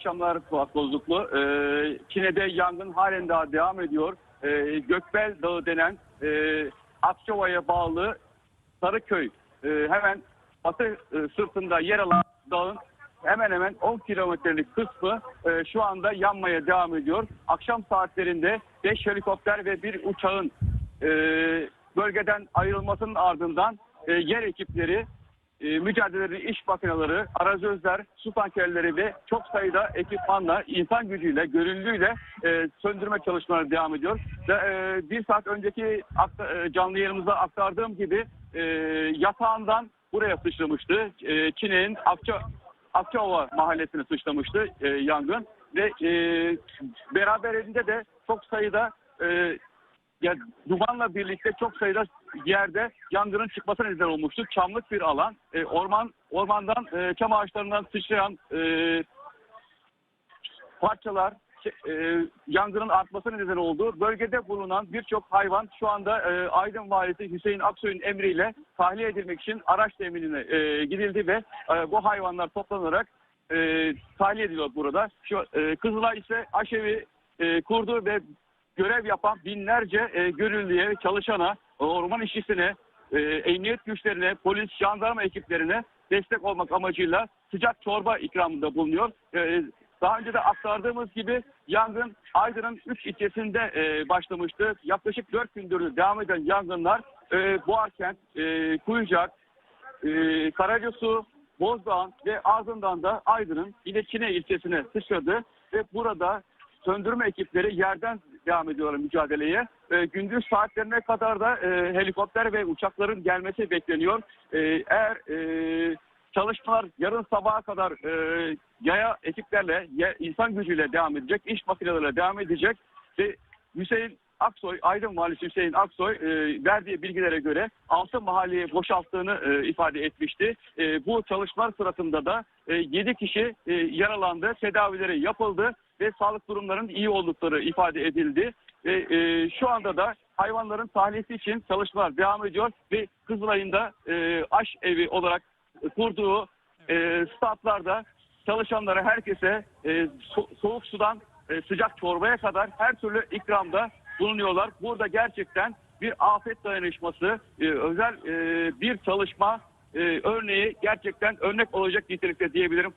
akşamlar Fuat Bozluklu. Ee, Çin'de yangın halen daha devam ediyor. Ee, Gökbel Dağı denen e, Akçova'ya bağlı Sarıköy e, hemen batı e, sırtında yer alan dağın hemen hemen 10 kilometrelik kısmı e, şu anda yanmaya devam ediyor. Akşam saatlerinde 5 helikopter ve bir uçağın e, bölgeden ayrılmasının ardından e, yer ekipleri e, mücadelelerini iş makineleri, arazözler, su tankerleri ve çok sayıda ekipmanla, insan gücüyle, gönüllüyle e, söndürme çalışmaları devam ediyor. Ve, e, bir saat önceki akta- e, canlı yayınımızda aktardığım gibi e, yatağından buraya sıçramıştı. E, Çin'in Akça, Akçaova mahallesine sıçramıştı e, yangın ve e, beraberinde de çok sayıda e, ya dumanla birlikte çok sayıda yerde yangının çıkmasına neden olmuştu. Çamlık bir alan. E, orman ormandan e, çam ağaçlarından sıçrayan e, parçalar e, yangının artmasına neden oldu. Bölgede bulunan birçok hayvan şu anda e, Aydın Valisi Hüseyin Aksoy'un emriyle tahliye edilmek için araç teminine e, gidildi ve e, bu hayvanlar toplanarak e, tahliye ediliyor burada. Şu e, Kızılay ise aşevi e, kurdu ve görev yapan binlerce e, gönüllüye, çalışana, orman işçisine, e, emniyet güçlerine, polis, jandarma ekiplerine destek olmak amacıyla sıcak çorba ikramında bulunuyor. E, daha önce de aktardığımız gibi yangın Aydın'ın 3 ilçesinde e, başlamıştı. Yaklaşık 4 gündür devam eden yangınlar e, Boğarkent, e, Kuyucak, e, Karacasu, Bozdağ ve ardından da Aydın'ın yine Çine ilçesine sıçradı ve burada söndürme ekipleri yerden devam ediyorlar mücadeleye. E, gündüz saatlerine kadar da e, helikopter ve uçakların gelmesi bekleniyor. E, eğer e, çalışmalar yarın sabaha kadar e, yaya ekiplerle, ya- insan gücüyle devam edecek, iş makineleriyle devam edecek ve Hüseyin Aksoy, Aydın Valisi Hüseyin Aksoy e, verdiği bilgilere göre 6 mahalleyi boşalttığını e, ifade etmişti. E, bu çalışmalar sırasında da e, 7 kişi e, yaralandı, tedavileri yapıldı ve sağlık durumlarının iyi oldukları ifade edildi. Ve e, şu anda da hayvanların tahliyesi için çalışmalar devam ediyor ve Kızılay'ın da e, aş evi olarak kurduğu e, statlarda çalışanlara herkese e, so- soğuk sudan e, sıcak çorbaya kadar her türlü ikramda bulunuyorlar. Burada gerçekten bir afet dayanışması, e, özel e, bir çalışma e, örneği gerçekten örnek olacak nitelikte diyebilirim.